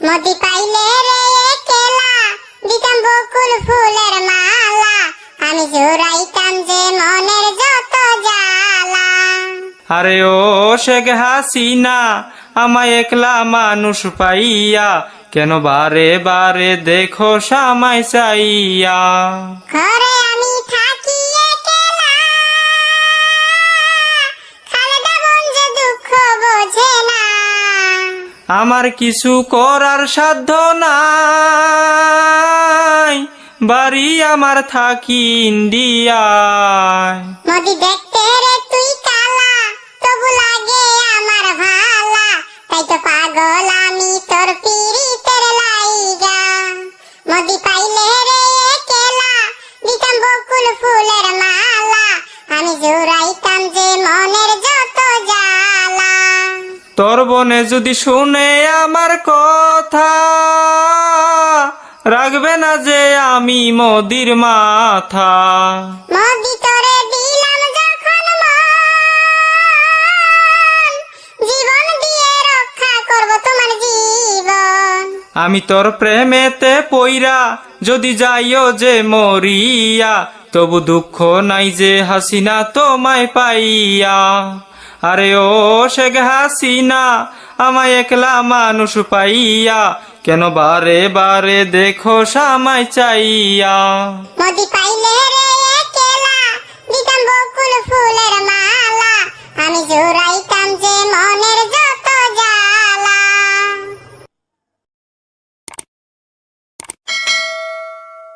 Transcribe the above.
মতি পাইলে রে কেলা দিতাম বকুল ফুলের মালা। আমি জোড়াইতাম যে মনের যত জ্বালা। আরে ও শেখ হাসিনা আমায় একলা মানুষ পাইয়া কেন বারে বারে দেখো সামাই চাইয়া? ঘরে আমার কিছু করার সাধ্য নাই। বাড়ি আমার থাকি ইন্ডিয়ায়। তোর বনে যদি শুনে আমার কথা রাখবে না যে আমি মোদির মাথা। আমি তোর প্রেমেতে পইরা যদি যাইও যে মরিয়া তবু দুঃখ নাই যে হাসিনা তোমায় পাইয়া। আরে ও শেখ হাসিনা, আমায় একলা মানুষ পাইয়া কেন বারে বারে দেখো সামাই চাইয়া? মোদি পাইলে রে